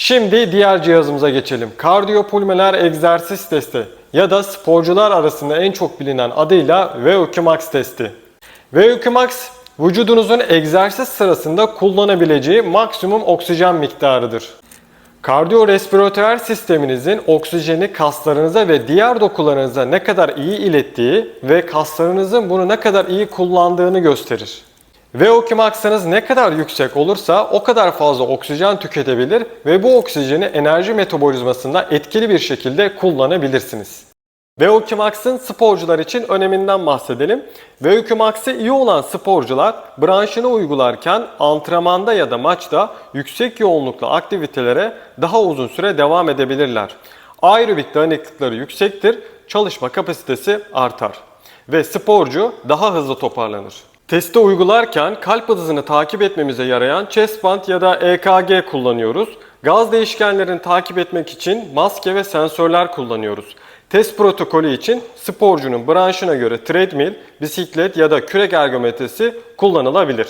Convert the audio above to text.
Şimdi diğer cihazımıza geçelim. Kardiyopulmoner egzersiz testi ya da sporcular arasında en çok bilinen adıyla VO2 Max testi. VO2 Max vücudunuzun egzersiz sırasında kullanabileceği maksimum oksijen miktarıdır. Kardiyorespiratör sisteminizin oksijeni kaslarınıza ve diğer dokularınıza ne kadar iyi ilettiği ve kaslarınızın bunu ne kadar iyi kullandığını gösterir. VO2 max'ınız ne kadar yüksek olursa o kadar fazla oksijen tüketebilir ve bu oksijeni enerji metabolizmasında etkili bir şekilde kullanabilirsiniz. VO2 Max'ın sporcular için öneminden bahsedelim. VO2 Max'e iyi olan sporcular branşını uygularken antrenmanda ya da maçta yüksek yoğunluklu aktivitelere daha uzun süre devam edebilirler. Aerobik dayanıklıkları yüksektir, çalışma kapasitesi artar ve sporcu daha hızlı toparlanır. Testi uygularken kalp hızını takip etmemize yarayan chest band ya da EKG kullanıyoruz. Gaz değişkenlerini takip etmek için maske ve sensörler kullanıyoruz. Test protokolü için sporcunun branşına göre treadmill, bisiklet ya da kürek ergometresi kullanılabilir.